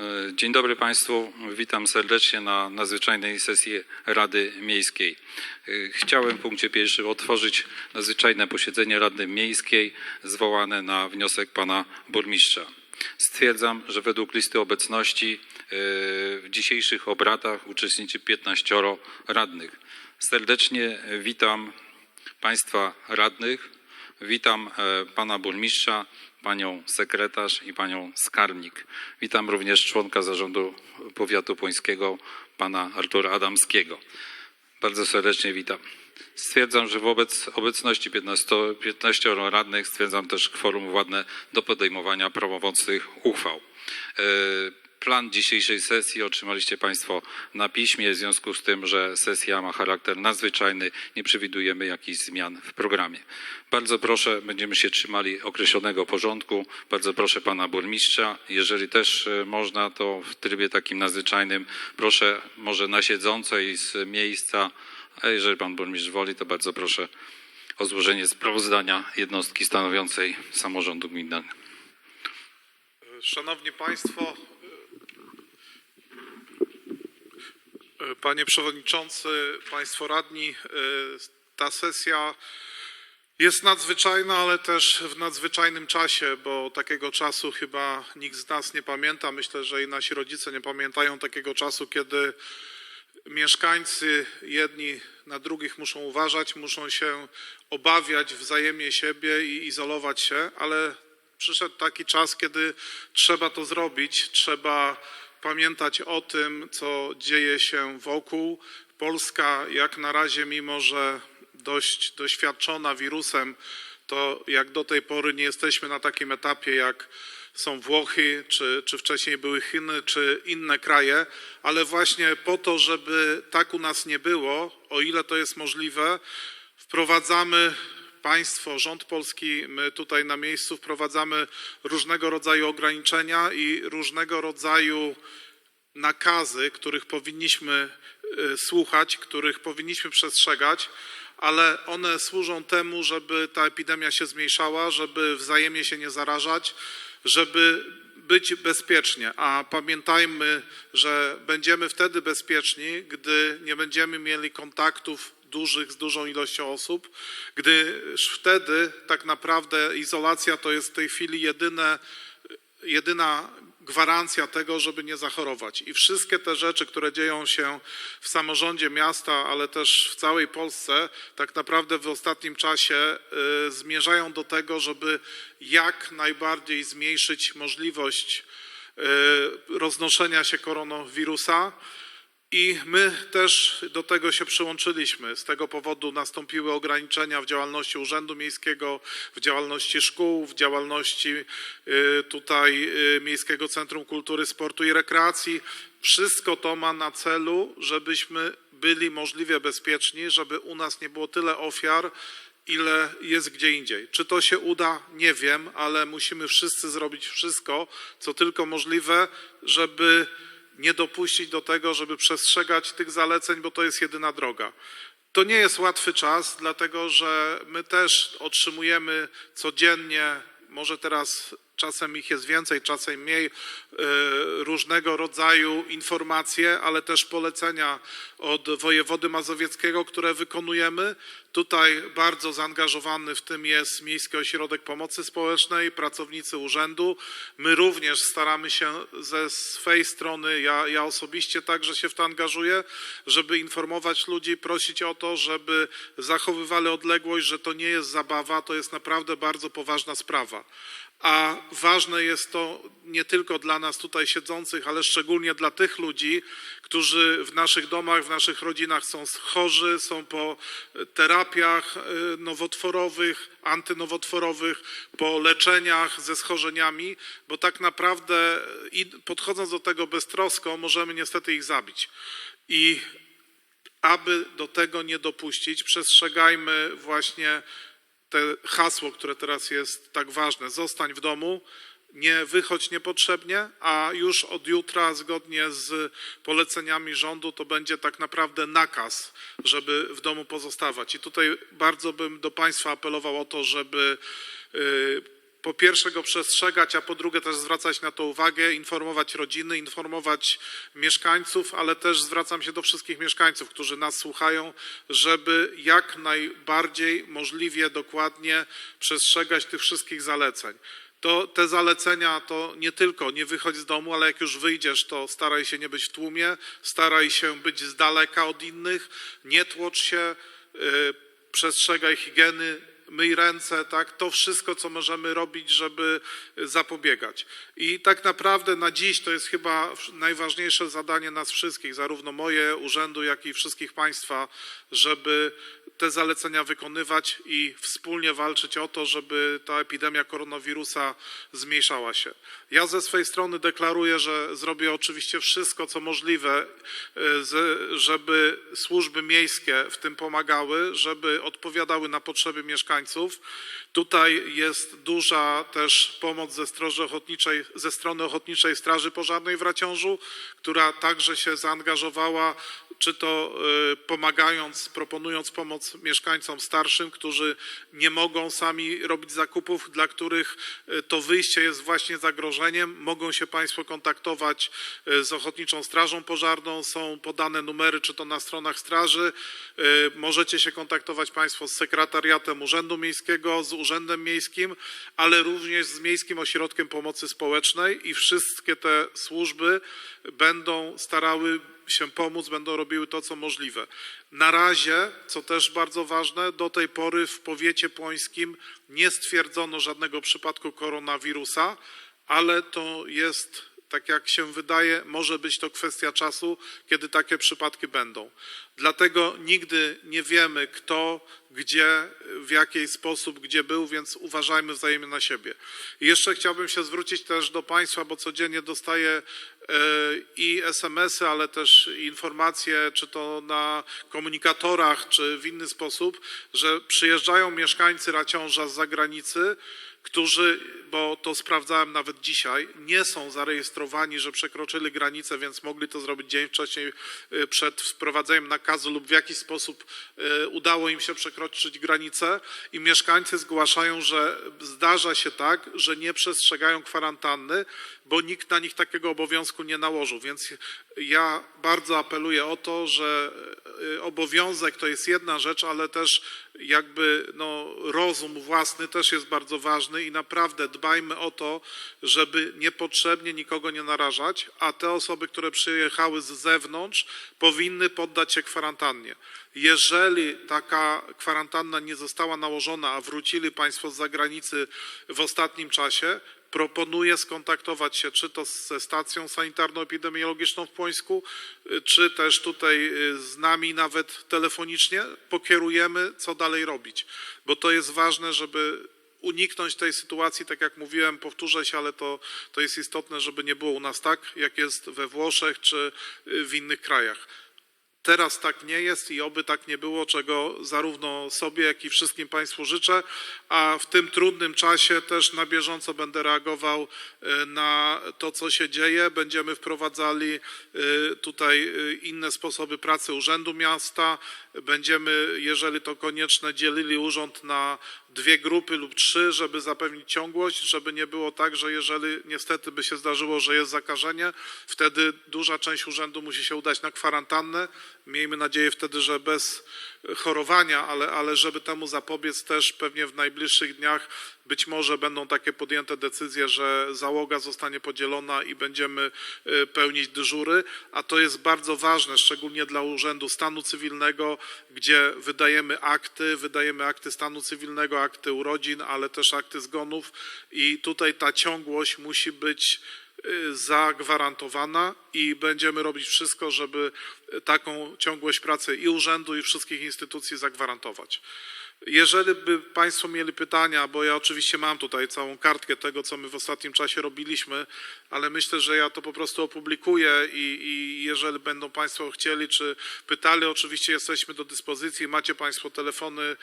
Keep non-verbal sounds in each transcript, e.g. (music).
E, Dzień dobry Państwu. Witam serdecznie na nadzwyczajnej sesji Rady Miejskiej. E, Chciałem w punkcie pierwszym otworzyć nadzwyczajne posiedzenie Rady Miejskiej zwołane na wniosek Pana Burmistrza. Stwierdzam, że według listy obecności e, w dzisiejszych obradach uczestniczy 15 radnych. Serdecznie witam Państwa radnych. Witam pana burmistrza, panią sekretarz i panią skarbnik. Witam również członka zarządu powiatu płońskiego, pana Artura Adamskiego. Bardzo serdecznie witam. Stwierdzam, że wobec obecności 15, 15 radnych stwierdzam też kworum władne do podejmowania prawomocnych uchwał. Plan dzisiejszej sesji otrzymaliście Państwo na piśmie, w związku z tym, że sesja ma charakter nadzwyczajny, nie przewidujemy jakichś zmian w programie. Bardzo proszę, będziemy się trzymali określonego porządku. Bardzo proszę Pana Burmistrza, jeżeli też e, można, to w trybie takim nadzwyczajnym, proszę może na siedzącej z miejsca, a jeżeli Pan Burmistrz woli, to bardzo proszę o złożenie sprawozdania jednostki stanowiącej samorządu gminnego. Szanowni Państwo, Panie Przewodniczący, Państwo Radni, e, ta sesja jest nadzwyczajna, ale też w nadzwyczajnym czasie, bo takiego czasu chyba nikt z nas nie pamięta. Myślę, że i nasi rodzice nie pamiętają takiego czasu, kiedy mieszkańcy jedni na drugich muszą uważać, muszą się obawiać wzajemnie siebie i izolować się, ale przyszedł taki czas, kiedy trzeba to zrobić, trzeba pamiętać o tym, co dzieje się wokół. Polska jak na razie, mimo że dość doświadczona wirusem, to jak do tej pory nie jesteśmy na takim etapie jak są Włochy, czy, czy wcześniej były Chiny, czy inne kraje, ale właśnie po to, żeby tak u nas nie było, o ile to jest możliwe, wprowadzamy państwo, rząd polski, my tutaj na miejscu wprowadzamy różnego rodzaju ograniczenia i różnego rodzaju nakazy, których powinniśmy y, słuchać, których powinniśmy przestrzegać, ale one służą temu, żeby ta epidemia się zmniejszała, żeby wzajemnie się nie zarażać, żeby być bezpiecznie. A pamiętajmy, że będziemy wtedy bezpieczni, gdy nie będziemy mieli kontaktów dużych z dużą ilością osób, gdyż wtedy tak naprawdę izolacja to jest w tej chwili jedyne jedyna gwarancja tego, żeby nie zachorować. I wszystkie te rzeczy, które dzieją się w samorządzie miasta, ale też w całej Polsce, tak naprawdę w ostatnim czasie y, zmierzają do tego, żeby jak najbardziej zmniejszyć możliwość y, roznoszenia się koronawirusa. I my też do tego się przyłączyliśmy. Z tego powodu nastąpiły ograniczenia w działalności Urzędu Miejskiego, w działalności szkół, w działalności y, tutaj y, Miejskiego Centrum Kultury, Sportu i Rekreacji. Wszystko to ma na celu, żebyśmy byli możliwie bezpieczni, żeby u nas nie było tyle ofiar, ile jest gdzie indziej. Czy to się uda? Nie wiem, ale musimy wszyscy zrobić wszystko, co tylko możliwe, żeby nie dopuścić do tego, żeby przestrzegać tych zaleceń, bo to jest jedyna droga. To nie jest łatwy czas, dlatego że my też otrzymujemy codziennie, może teraz czasem ich jest więcej, czasem mniej, y, różnego rodzaju informacje, ale też polecenia od wojewody mazowieckiego, które wykonujemy. Tutaj bardzo zaangażowany w tym jest Miejski Ośrodek Pomocy Społecznej, pracownicy urzędu. My również staramy się ze swej strony, ja, ja osobiście także się w to angażuję, żeby informować ludzi, prosić o to, żeby zachowywali odległość, że to nie jest zabawa, to jest naprawdę bardzo poważna sprawa. A ważne jest to nie tylko dla nas tutaj siedzących, ale szczególnie dla tych ludzi, którzy w naszych domach, w naszych rodzinach są chorzy, są po terapiach y, nowotworowych, antynowotworowych, po leczeniach ze schorzeniami, bo tak naprawdę i podchodząc do tego beztrosko, możemy niestety ich zabić. I aby do tego nie dopuścić, przestrzegajmy właśnie te hasło, które teraz jest tak ważne, zostań w domu, nie wychodź niepotrzebnie, a już od jutra, zgodnie z poleceniami rządu, to będzie tak naprawdę nakaz, żeby w domu pozostawać. I tutaj bardzo bym do Państwa apelował o to, żeby y, po pierwsze go przestrzegać, a po drugie też zwracać na to uwagę, informować rodziny, informować mieszkańców, ale też zwracam się do wszystkich mieszkańców, którzy nas słuchają, żeby jak najbardziej możliwie dokładnie przestrzegać tych wszystkich zaleceń. To te zalecenia to nie tylko nie wychodź z domu, ale jak już wyjdziesz, to staraj się nie być w tłumie, staraj się być z daleka od innych, nie tłocz się, y, przestrzegaj higieny, myj ręce, tak? To wszystko, co możemy robić, żeby zapobiegać. I tak naprawdę na dziś to jest chyba najważniejsze zadanie nas wszystkich, zarówno moje, urzędu, jak i wszystkich państwa, żeby te zalecenia wykonywać i wspólnie walczyć o to, żeby ta epidemia koronawirusa zmniejszała się. Ja ze swojej strony deklaruję, że zrobię oczywiście wszystko, co możliwe, e, żeby służby miejskie w tym pomagały, żeby odpowiadały na potrzeby mieszkańców. Tutaj jest duża też pomoc ze, Ochotniczej, ze strony Ochotniczej Straży Pożarnej w Raciążu, która także się zaangażowała, czy to y, pomagając, proponując pomoc mieszkańcom starszym, którzy nie mogą sami robić zakupów, dla których y, to wyjście jest właśnie zagrożeniem. Mogą się Państwo kontaktować y, z Ochotniczą Strażą Pożarną, są podane numery, czy to na stronach straży. Możecie się kontaktować Państwo z sekretariatem Urzędu Miejskiego, z Urzędem Miejskim, ale również z Miejskim Ośrodkiem Pomocy Społecznej i wszystkie te służby będą starały się pomóc, będą robiły to, co możliwe. Na razie, co też bardzo ważne, do tej pory w powiecie płońskim nie stwierdzono żadnego przypadku koronawirusa, ale to jest, tak jak się wydaje, może być to kwestia czasu, kiedy takie przypadki będą. Dlatego nigdy nie wiemy, kto, gdzie, w jaki sposób, gdzie był, więc uważajmy wzajemnie na siebie. I jeszcze chciałbym się zwrócić też do Państwa, bo codziennie dostaję e, i SMS-y, ale też informacje, czy to na komunikatorach, czy w inny sposób, że przyjeżdżają mieszkańcy Raciąża z zagranicy, którzy, bo to sprawdzałem nawet dzisiaj, nie są zarejestrowani, że przekroczyli granicę, więc mogli to zrobić dzień wcześniej y, przed wprowadzeniem nakazu lub w jakiś sposób y, udało im się przekroczyć granicę i mieszkańcy zgłaszają, że zdarza się tak, że nie przestrzegają kwarantanny, bo nikt na nich takiego obowiązku nie nałożył. Więc ja bardzo apeluję o to, że y, obowiązek to jest jedna rzecz, ale też jakby no, rozum własny też jest bardzo ważny i naprawdę dbajmy o to, żeby niepotrzebnie nikogo nie narażać, a te osoby, które przyjechały z zewnątrz, powinny poddać się kwarantannie. Jeżeli taka kwarantanna nie została nałożona, a wrócili Państwo z zagranicy w ostatnim czasie, proponuję skontaktować się czy to ze stacją sanitarno-epidemiologiczną w Płońsku, y, czy też tutaj y, z nami nawet telefonicznie. Pokierujemy, co dalej robić, bo to jest ważne, żeby uniknąć tej sytuacji, tak jak mówiłem, powtórzę się, ale to, to jest istotne, żeby nie było u nas tak, jak jest we Włoszech czy y, w innych krajach. Teraz tak nie jest i oby tak nie było, czego zarówno sobie, jak i wszystkim Państwu życzę, a w tym trudnym czasie też na bieżąco będę reagował e, na to, co się dzieje. Będziemy wprowadzali e, tutaj e, inne sposoby pracy Urzędu Miasta. Będziemy, jeżeli to konieczne, dzielili urząd na dwie grupy lub trzy, żeby zapewnić ciągłość, żeby nie było tak, że jeżeli niestety by się zdarzyło, że jest zakażenie, wtedy duża część urzędu musi się udać na kwarantannę. Miejmy nadzieję wtedy, że bez chorowania, ale, ale żeby temu zapobiec też pewnie w najbliższych dniach być może będą takie podjęte decyzje, że załoga zostanie podzielona i będziemy y, pełnić dyżury, a to jest bardzo ważne, szczególnie dla Urzędu Stanu Cywilnego, gdzie wydajemy akty, wydajemy akty stanu cywilnego, akty urodzin, ale też akty zgonów i tutaj ta ciągłość musi być y, zagwarantowana i będziemy robić wszystko, żeby taką ciągłość pracy i urzędu, i wszystkich instytucji zagwarantować. Jeżeli by Państwo mieli pytania, bo ja oczywiście mam tutaj całą kartkę tego, co my w ostatnim czasie robiliśmy, ale myślę, że ja to po prostu opublikuję i, i jeżeli będą Państwo chcieli, czy pytali, oczywiście jesteśmy do dyspozycji. Macie Państwo telefony,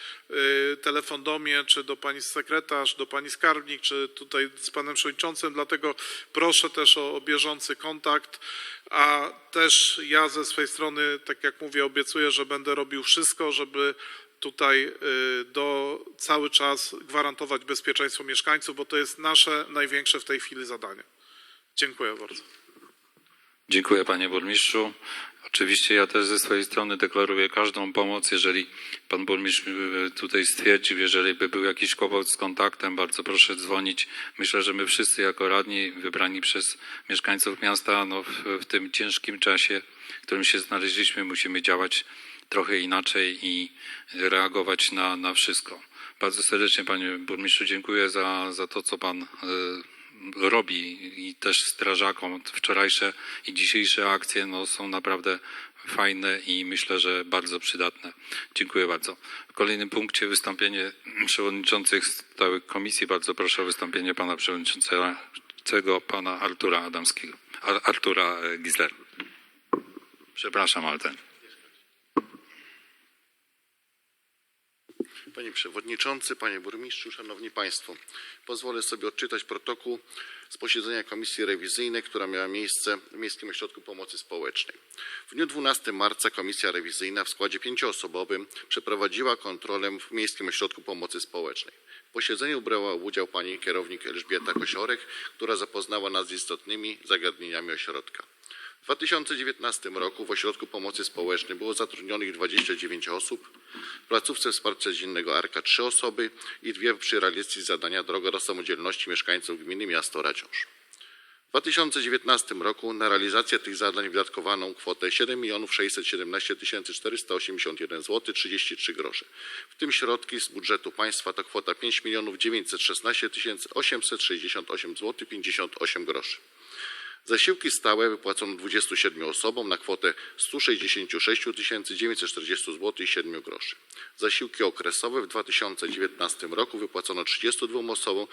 y, telefon do mnie, czy do Pani sekretarz, do Pani skarbnik, czy tutaj z Panem Przewodniczącym, dlatego proszę też o, o bieżący kontakt. A też ja ze swojej strony, tak jak mówię, obiecuję, że będę robił wszystko, żeby tutaj y, do cały czas gwarantować bezpieczeństwo mieszkańców, bo to jest nasze największe w tej chwili zadanie. Dziękuję bardzo. Dziękuję panie burmistrzu. Oczywiście ja też ze swojej strony deklaruję każdą pomoc, jeżeli pan burmistrz e, tutaj stwierdził, jeżeli by był jakiś kłopot z kontaktem, bardzo proszę dzwonić. Myślę, że my wszyscy jako radni wybrani przez mieszkańców miasta no, w, w tym ciężkim czasie, w którym się znaleźliśmy, musimy działać trochę inaczej i reagować na, na wszystko. Bardzo serdecznie panie burmistrzu dziękuję za, za to, co pan e, robi i też strażakom wczorajsze i dzisiejsze akcje no, są naprawdę fajne i myślę, że bardzo przydatne. Dziękuję bardzo. W kolejnym punkcie wystąpienie przewodniczących stałych komisji. Bardzo proszę o wystąpienie pana przewodniczącego, pana Artura Adamskiego, Ar- Artura Gisler. Przepraszam, ale Panie Przewodniczący, Panie Burmistrzu, Szanowni Państwo. Pozwolę sobie odczytać protokół z posiedzenia Komisji Rewizyjnej, która miała miejsce w Miejskim Ośrodku Pomocy Społecznej. W dniu 12 marca Komisja Rewizyjna w składzie pięcioosobowym przeprowadziła kontrolę w Miejskim Ośrodku Pomocy Społecznej. W posiedzeniu brała udział pani kierownik Elżbieta Kosiorek, która zapoznała nas z istotnymi zagadnieniami ośrodka. W 2019 roku w Ośrodku Pomocy Społecznej było zatrudnionych 29 osób, w placówce wsparcia dziennego Arka 3 osoby i dwie przy realizacji zadania Droga do Samodzielności mieszkańców gminy miasto Raciąż. W 2019 roku na realizację tych zadań wydatkowano kwotę 7 617 481 zł 33 grosze. W tym środki z budżetu państwa to kwota 5 916 868 zł 58 groszy. Zasiłki stałe wypłacono 27 osobom na kwotę 166 940 zł i 7 groszy. Zasiłki okresowe w 2019 roku wypłacono 32 osobom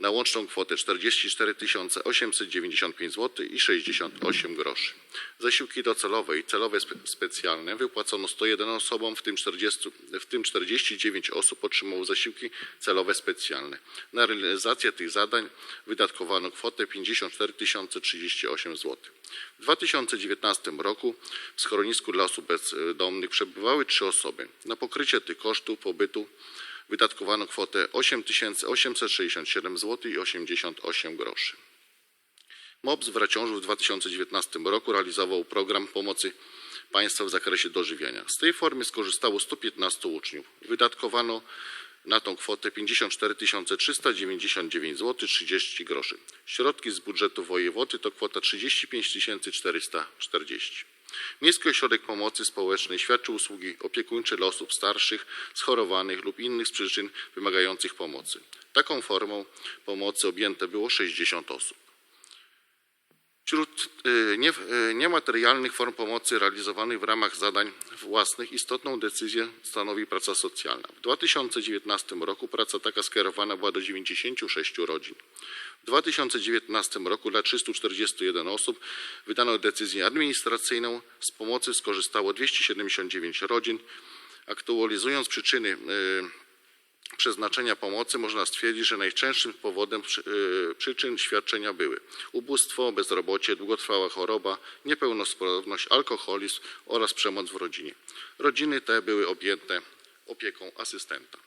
na łączną kwotę 44 895 zł i 68 groszy. Zasiłki docelowe i celowe spe- specjalne wypłacono 101 osobom, w tym, 40, w tym 49 osób otrzymało zasiłki celowe specjalne. Na realizację tych zadań wydatkowano kwotę 54 038 zł. W 2019 roku w schronisku dla osób bezdomnych przebywały trzy osoby. Na pokrycie tych kosztów pobytu wydatkowano kwotę 8 867 zł i 88 groszy. MOPS w Raciążu w 2019 roku realizował program pomocy państwa w zakresie dożywiania. Z tej formy skorzystało 115 uczniów. Wydatkowano na tą kwotę 54 399 zł 30 groszy. Środki z budżetu wojewody to kwota 35 440. Miejski Ośrodek Pomocy Społecznej świadczy usługi opiekuńcze dla osób starszych, schorowanych lub innych z przyczyn wymagających pomocy. Taką formą pomocy objęte było 60 osób. Wśród y, y, niematerialnych form pomocy realizowanych w ramach zadań własnych istotną decyzję stanowi praca socjalna. W 2019 roku praca taka skierowana była do 96 rodzin. W 2019 roku dla 341 osób wydano decyzję administracyjną. Z pomocy skorzystało 279 rodzin. Aktualizując przyczyny y, przeznaczenia pomocy można stwierdzić, że najczęstszym powodem y, przyczyn świadczenia były ubóstwo, bezrobocie, długotrwała choroba, niepełnosprawność, alkoholizm oraz przemoc w rodzinie. Rodziny te były objęte opieką asystenta.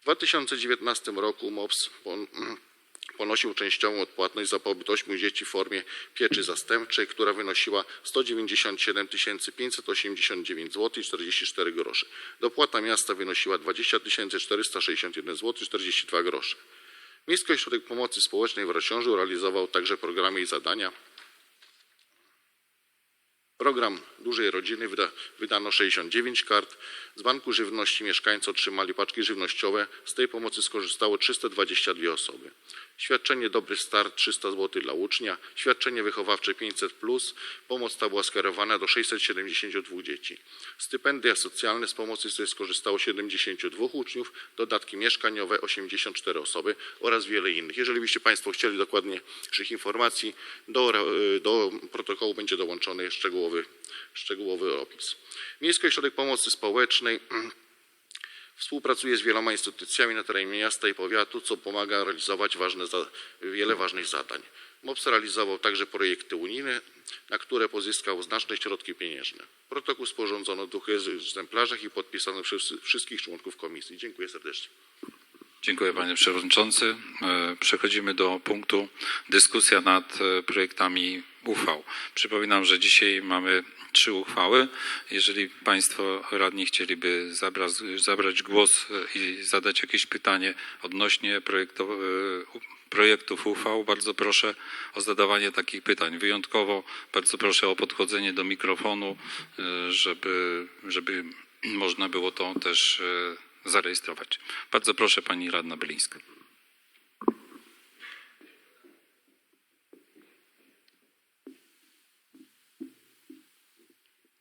W 2019 roku MOPS (clears throat) ponosił częściową odpłatność za pobyt ośmiu dzieci w formie pieczy zastępczej, która wynosiła 197 589 zł i 44 grosze. Dopłata miasta wynosiła 20 461 zł i 42 grosze. Miejski Ośrodek Pomocy Społecznej w Rosiążu realizował także programy i zadania. Program Dużej Rodziny wyda, wydano 69 kart. Z Banku Żywności mieszkańcy otrzymali paczki żywnościowe. Z tej pomocy skorzystało 322 osoby. Świadczenie Dobry Start 300 zł dla ucznia. Świadczenie wychowawcze 500. Pomoc ta była skierowana do 672 dzieci. Stypendia socjalne z pomocy tej skorzystało 72 uczniów. Dodatki mieszkaniowe 84 osoby oraz wiele innych. Jeżeli byście Państwo chcieli dokładniejszych informacji, do, do protokołu będzie dołączony szczegółowy, szczegółowy opis. Miejski Ośrodek Pomocy Społecznej Współpracuje z wieloma instytucjami na terenie miasta i powiatu, co pomaga realizować ważne wiele ważnych zadań. MOPS realizował także projekty unijne, na które pozyskał znaczne środki pieniężne. Protokół sporządzono w dwóch egzemplarzach i podpisano przez wszystkich członków komisji. Dziękuję serdecznie. Dziękuję panie przewodniczący. E, Przechodzimy do punktu dyskusja nad e, projektami uchwał. Przypominam, że dzisiaj mamy trzy uchwały. Jeżeli państwo radni chcieliby zabrać, zabrać głos e, i zadać jakieś pytanie odnośnie projekto, e, projektów uchwał, bardzo proszę o zadawanie takich pytań. Wyjątkowo bardzo proszę o podchodzenie do mikrofonu, e, żeby, żeby można było to też zarejestrować. Bardzo proszę pani radna Bylińska.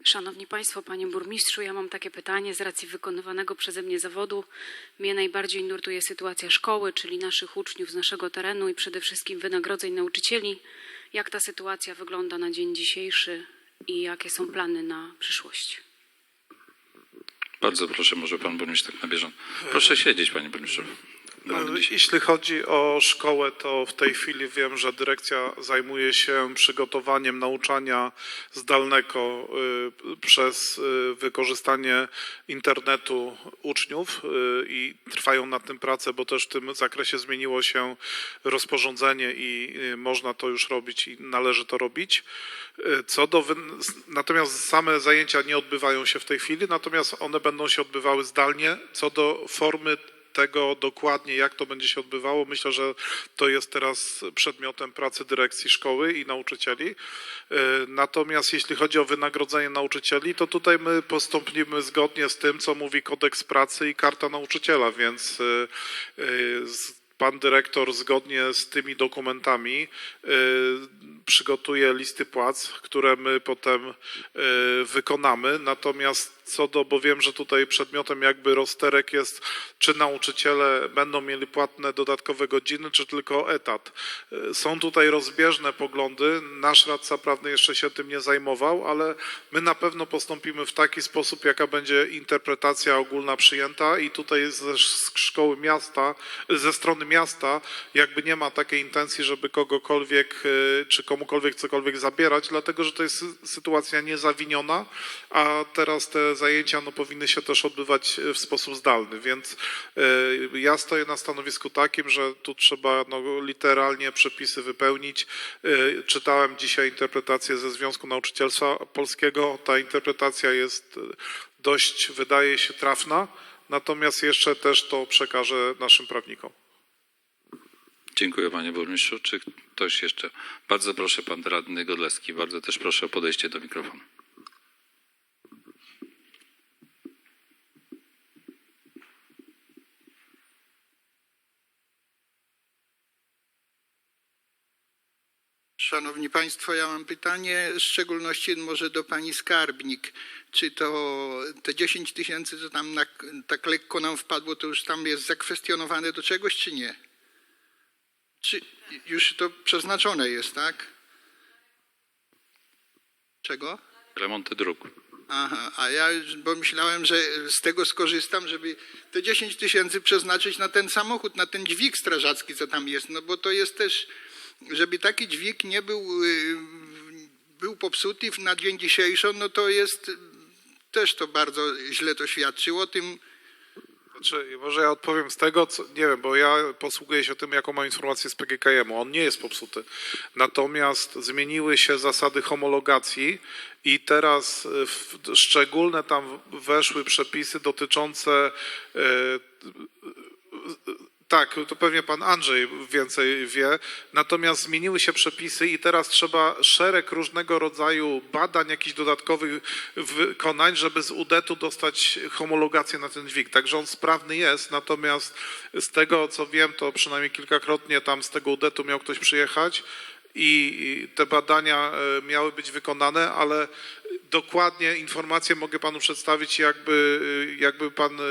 Szanowni Państwo, Panie Burmistrzu, ja mam takie pytanie z racji wykonywanego przeze mnie zawodu. Mnie najbardziej nurtuje sytuacja szkoły, czyli naszych uczniów z naszego terenu i przede wszystkim wynagrodzeń nauczycieli. Jak ta sytuacja wygląda na dzień dzisiejszy i jakie są plany na przyszłość? Bardzo proszę, może pan burmistrz tak na bieżąco. Proszę siedzieć, panie burmistrzu. Dzisiaj- Jeśli chodzi o szkołę, to w tej chwili wiem, że dyrekcja zajmuje się przygotowaniem nauczania zdalnego y, przez y, wykorzystanie internetu uczniów i trwają nad tym prace, bo też w tym zakresie zmieniło się rozporządzenie i można to już robić i należy to robić. Co do, natomiast same zajęcia nie odbywają się w tej chwili, natomiast one będą się odbywały zdalnie. Co do formy tego dokładnie, jak to będzie się odbywało, myślę, że to jest teraz przedmiotem pracy dyrekcji szkoły i nauczycieli. E, Natomiast jeśli chodzi o wynagrodzenie nauczycieli, to tutaj my postąpimy zgodnie z tym, co mówi kodeks pracy i karta nauczyciela, więc e, z- pan dyrektor zgodnie z tymi dokumentami e, przygotuje listy płac, które my potem e, wykonamy. Natomiast co do, bo wiem, że tutaj przedmiotem jakby rozterek jest, czy nauczyciele będą mieli płatne dodatkowe godziny, czy tylko etat. E, Są tutaj rozbieżne poglądy. Nasz radca prawny jeszcze się tym nie zajmował, ale my na pewno postąpimy w taki sposób, jaka będzie interpretacja ogólna przyjęta i tutaj ze sz- szkoły miasta, ze strony miasta jakby nie ma takiej intencji, żeby kogokolwiek e, czy komukolwiek cokolwiek zabierać, dlatego że to jest sy- sytuacja niezawiniona, a teraz te zajęcia no, powinny się też odbywać e, w sposób zdalny, więc e, ja stoję na stanowisku takim, że tu trzeba no, literalnie przepisy wypełnić. E, Czytałem dzisiaj interpretację ze Związku Nauczycielstwa Polskiego. Ta interpretacja jest dość, wydaje się, trafna, natomiast jeszcze też to przekażę naszym prawnikom. Dziękuję panie burmistrzu. Czy ktoś jeszcze? Bardzo proszę pan radny Godleski. Bardzo też proszę o podejście do mikrofonu. Szanowni Państwo, ja mam pytanie, w szczególności może do Pani Skarbnik. Czy to te 10 tysięcy, co tam na, tak lekko nam wpadło, to już tam jest zakwestionowane do czegoś, czy nie? Czy już to przeznaczone jest, tak? Czego? Remonty dróg. Aha, a ja, bo myślałem, że z tego skorzystam, żeby te 10 tysięcy przeznaczyć na ten samochód, na ten dźwig strażacki, co tam jest, no bo to jest też, żeby taki dźwig nie był, y, był popsuty na dzień dzisiejszy, no to jest, też to bardzo źle to świadczy o tym, Znaczy, może ja odpowiem z tego, co, nie wiem, bo ja posługuję się tym, jaką mam informację z PGKM-u. On nie jest popsuty. Natomiast zmieniły się zasady homologacji i teraz e, w, szczególne tam weszły przepisy dotyczące e, tak, to pewnie pan Andrzej więcej wie. Natomiast zmieniły się przepisy i teraz trzeba szereg różnego rodzaju badań, jakichś dodatkowych wykonań, żeby z UDET-u dostać homologację na ten dźwig. Także on sprawny jest, natomiast z tego co wiem, to przynajmniej kilkakrotnie tam z tego UDET-u miał ktoś przyjechać i te badania e, miały być wykonane, ale dokładnie informacje mogę panu przedstawić, jakby, jakby pan e,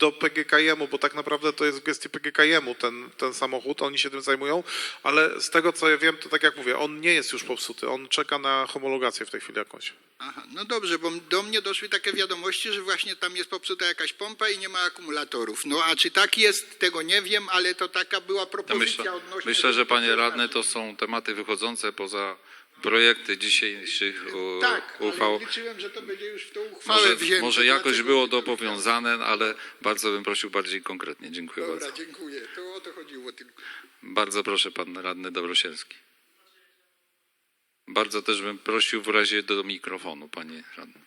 do PGKM-u, bo tak naprawdę to jest w gestii PGKM-u ten, ten samochód, oni się tym zajmują, ale z tego co ja wiem, to tak jak mówię, on nie jest już popsuty, on czeka na homologację w tej chwili jakąś. Aha, no dobrze, bo do mnie doszły takie wiadomości, że właśnie tam jest popsuta jakaś pompa i nie ma akumulatorów. No a czy tak jest, tego nie wiem, ale to taka była Ja propozycja myślę, odnośnie... myślę, że panie radny to są tematy wychodzące poza projekty dzisiejszych u- Tak, uchwał. liczyłem, że to będzie już w tą uchwałę Może, wzięte. może jakoś było to powiązane, ale bardzo bym prosił bardziej konkretnie. Dziękuję Dobra, bardzo. dziękuję. To o to chodziło tylko. Bardzo proszę pan radny Dobrosielski. Bardzo też bym prosił w razie do mikrofonu, panie radny.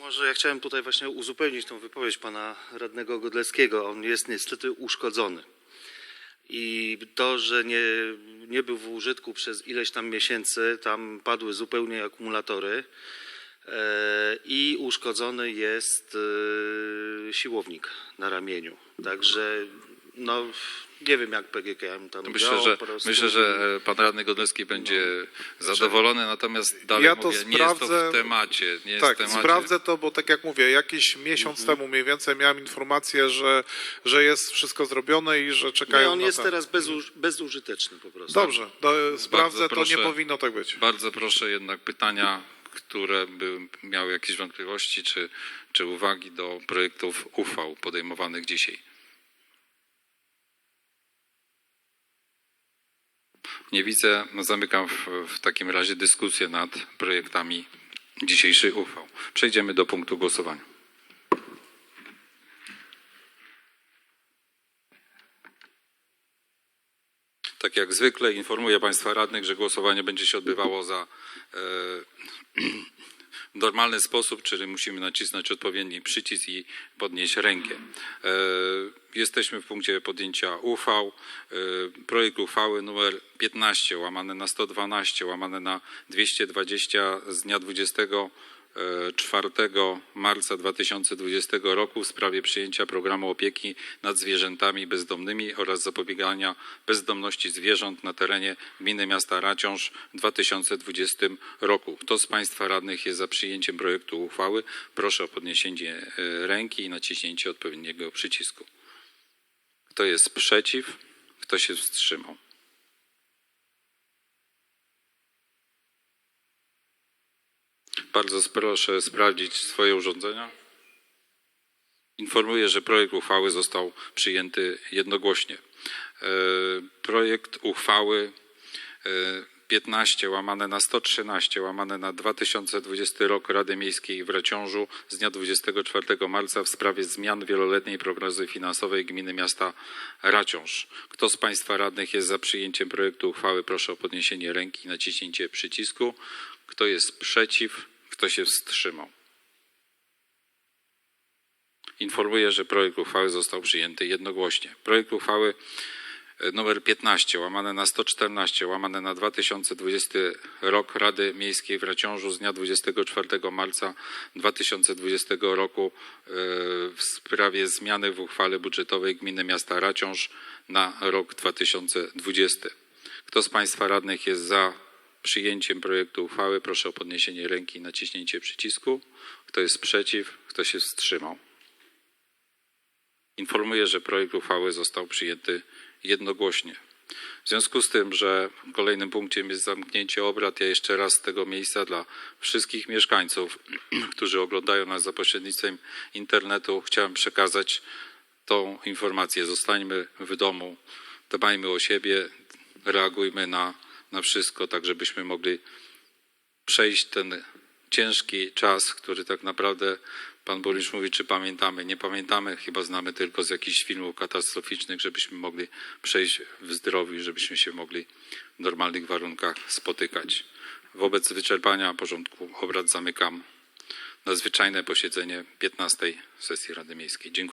Może ja chciałem tutaj właśnie uzupełnić tą wypowiedź pana radnego Godleckiego. On jest niestety uszkodzony. I to, że nie, nie był w użytku przez ileś tam miesięcy, tam padły zupełnie akumulatory e, i uszkodzony jest e, siłownik na ramieniu. Także no, nie wiem jak PGKM tam Myślę, działał, że, po prostu- myślę, że e, pan radny Godlewski będzie zadowolony, natomiast dalej Ja to mówię, nie jest to sprawdzę. w temacie. Nie jest Tak, w temacie. sprawdzę to, bo tak jak mówię, jakiś miesiąc Mhm. temu mniej więcej miałem informację, że, że jest wszystko zrobione i że czekają Nie, on na jest ten. teraz bezuż, bezużyteczny po prostu. Dobrze, do, sprawdzę, to proszę. nie powinno tak być. Bardzo proszę jednak pytania, które by miały jakieś wątpliwości czy, czy uwagi do projektów uchwał podejmowanych dzisiaj. Nie widzę, no zamykam w, w takim razie dyskusję nad projektami dzisiejszych uchwał. Przejdziemy do punktu głosowania. Tak jak zwykle informuję Państwa radnych, że głosowanie będzie się odbywało za e, (clears throat) normalny sposób, czyli musimy nacisnąć odpowiedni przycisk i podnieść rękę. E, Jesteśmy w punkcie podjęcia uchwał. E, Projekt uchwały numer 15 łamane na 112 łamane na 220 z dnia 24 marca 2020 roku w sprawie przyjęcia programu opieki nad zwierzętami bezdomnymi oraz zapobiegania bezdomności zwierząt na terenie gminy miasta Raciąż w 2020 roku. Kto z Państwa radnych jest za przyjęciem projektu uchwały? Proszę o podniesienie e, ręki i naciśnięcie odpowiedniego przycisku. Kto jest przeciw? Kto się wstrzymał? Bardzo proszę sprawdzić swoje urządzenia. Informuję, że projekt uchwały został przyjęty jednogłośnie. E, Projekt uchwały e, 15 łamane na 113 łamane na 2020 rok Rady Miejskiej w Raciążu z dnia 24 marca w sprawie zmian wieloletniej prognozy finansowej gminy miasta Raciąż. Kto z Państwa radnych jest za przyjęciem projektu uchwały? Proszę o podniesienie ręki i naciśnięcie przycisku. Kto jest przeciw? Kto się wstrzymał? Informuję, że projekt uchwały został przyjęty jednogłośnie. Projekt uchwały e, numer 15 łamane na 114 łamane na 2020 rok Rady Miejskiej w Raciążu z dnia 24 marca 2020 roku e, w sprawie zmiany w uchwale budżetowej gminy miasta Raciąż na rok 2020. Kto z Państwa radnych jest za przyjęciem projektu uchwały? Proszę o podniesienie ręki i naciśnięcie przycisku. Kto jest przeciw? Kto się wstrzymał? Informuję, że projekt uchwały został przyjęty jednogłośnie. W związku z tym, że kolejnym punktem jest zamknięcie obrad, ja jeszcze raz z tego miejsca dla wszystkich mieszkańców, (clears throat) którzy oglądają nas za pośrednictwem internetu, chciałem przekazać tą informację. Zostańmy w domu, dbajmy o siebie, reagujmy na, na wszystko, tak żebyśmy mogli przejść ten ciężki czas, który tak naprawdę pan burmistrz mówi, czy pamiętamy. Nie pamiętamy, chyba znamy tylko z jakichś filmów katastroficznych, żebyśmy mogli przejść w zdrowiu żebyśmy się mogli w normalnych warunkach spotykać. Wobec wyczerpania porządku obrad zamykam nadzwyczajne posiedzenie 15 sesji Rady Miejskiej. Dziękuję.